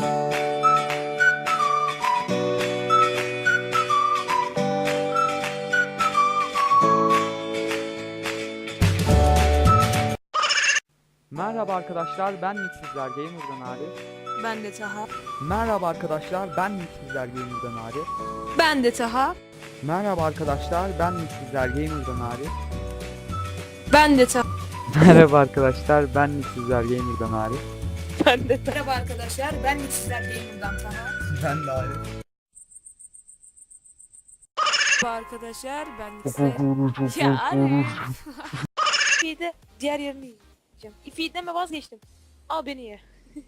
Merhaba arkadaşlar ben Mixsizler Gamer'dan Arif. Ben de Taha. Merhaba arkadaşlar ben Mixsizler Gamer'dan Arif. Ben de Taha. Merhaba arkadaşlar ben Mixsizler Gamer'dan Arif. Ben de Taha. Merhaba arkadaşlar ben Mixsizler Gamer'dan Arif. Ben de. Merhaba arkadaşlar. Ben de sizler Gamer'dan Taha. Ben de Arif. Merhaba arkadaşlar. Ben de sizler... ya. İfi'yi de diğer yerini yiyeceğim. İfi'yi deme vazgeçtim. Al beni ye.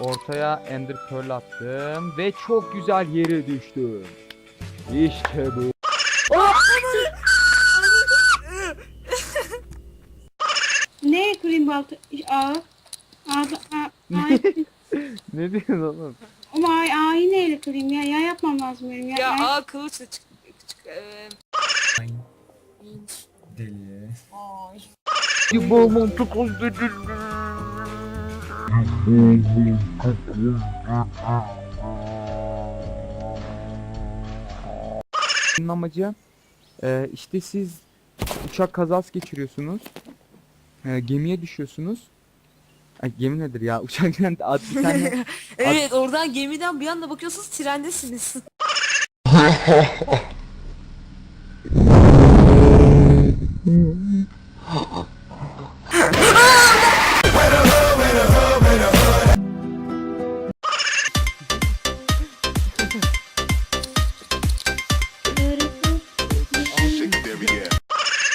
Ortaya Ender Pearl attım ve çok güzel yere düştüm. İşte bu. Aa. Aa, aa, ay, ne diyorsun oğlum? ama ay, ayı neyle kırayım ya? Ya yapmam lazım benim ya. Ya Ay- aa kılıçla çık. çık eee, Deli. Ay. Bol mantık Bunun amacı e, işte siz uçak kazası geçiriyorsunuz. E, gemiye düşüyorsunuz. Ay, gemi nedir ya? Uçaktan at bir tane Evet oradan gemiden bir anda bakıyorsunuz trendesiniz.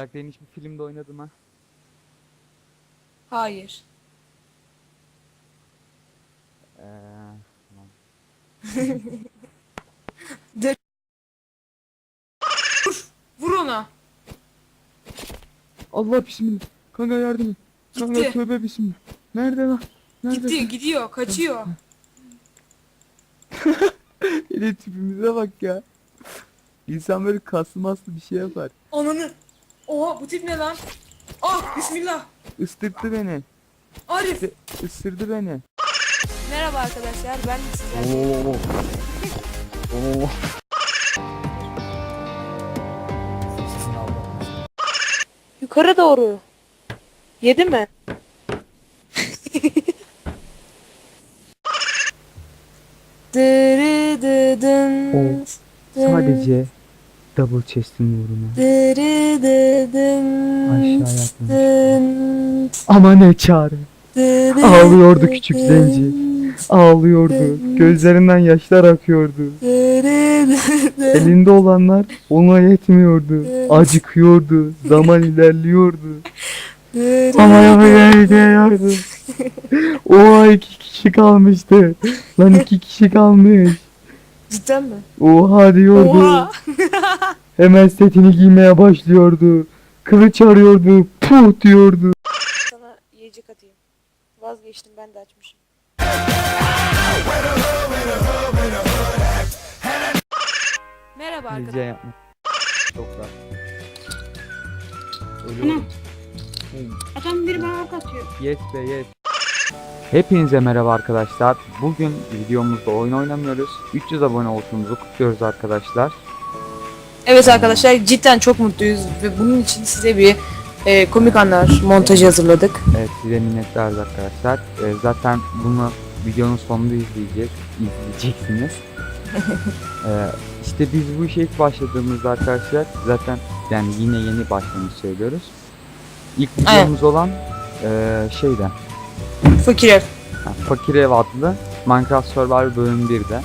Bak ben hiçbir filmde oynadım ha. Hayır. Ee, Vur ona. Allah bismillah. Kanka yardım et. Kanka Gitti. tövbe bismillah. Nerede lan? Nerede? Gidiyor gidiyor kaçıyor. Yine tipimize bak ya. İnsan böyle kaslı maslı bir şey yapar. Ananı. Oha bu tip ne lan? Ah bismillah. Istırttı beni. Arif. Is- Isırdı beni. Merhaba arkadaşlar ben sizler. Oo. Oo. Yukarı doğru. Yedi mi? Dırı dıdın. Sadece double chest'in uğruna. Dırı dıdın. Aşağı yapmış. Dın. Ama ne çare. Ağlıyordu küçük zenci. Ağlıyordu. Gözlerinden yaşlar akıyordu. Elinde olanlar ona yetmiyordu. Acıkıyordu. Zaman ilerliyordu. Ama yapıyordu. Oha iki kişi kalmıştı. Lan iki kişi kalmış. Cidden mi? Oha diyordu. Oha. Hemen setini giymeye başlıyordu. Kılıç arıyordu. Puh diyordu. Sana yiyecek atayım. Vazgeçtim ben de açmışım. Merhaba Rica arkadaşlar. yapma. Çok da. Ölüyorum. Adam biri bana ok atıyor. Yes be yes. Hepinize merhaba arkadaşlar. Bugün videomuzda oyun oynamıyoruz. 300 abone oluşumuzu kutluyoruz arkadaşlar. Evet arkadaşlar cidden çok mutluyuz ve bunun için size bir e, komik anlar montajı hazırladık. Evet size minnettarız arkadaşlar. Ee, zaten bunu videonun sonunda izleyeceğiz. izleyeceksiniz. ee, işte biz bu işe ilk başladığımızda arkadaşlar zaten yani yine yeni başlamış söylüyoruz. İlk videomuz olan ee, şeyde Fakir ev. ha, Fakir Ev adlı Minecraft Survival bölüm 1'de.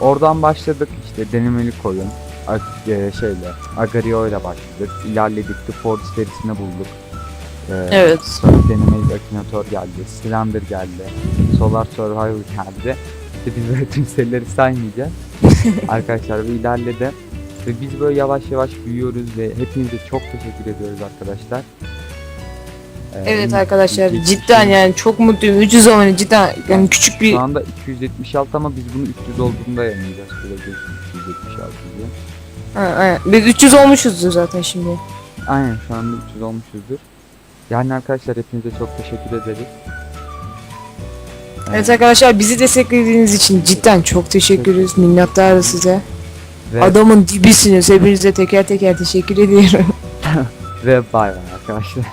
Oradan başladık işte denemelik oyun. Ag- ee, şeyle Agario ile başladık. İlerledik The Forest serisini bulduk. Ee, Evet. Sonra denemelik Akinator geldi, Slender geldi, Solar Survival geldi. İşte biz böyle tüm serileri saymayacağız. Arkadaşlar bu ilerledi. Ve biz böyle yavaş yavaş büyüyoruz ve hepinize çok teşekkür ediyoruz arkadaşlar. Ee, Evet en- arkadaşlar cidden yani çok mutluyum. 300 abone cidden yani küçük bir Şu anda 276 ama biz bunu 300 olduğunda yayınlayacağız. Şöyle bir 276 diye. Ha, aynen. Biz 300 olmuşuzdur zaten şimdi. Aynen şu anda 300 olmuşuzdur. Yani arkadaşlar hepinize çok teşekkür ederiz. Evet arkadaşlar bizi desteklediğiniz için cidden çok teşekkür ederiz. Minnettarız size. Ve, Adamın dibisiniz. Hepinize teker teker teşekkür ediyorum. ve bay bay arkadaşlar.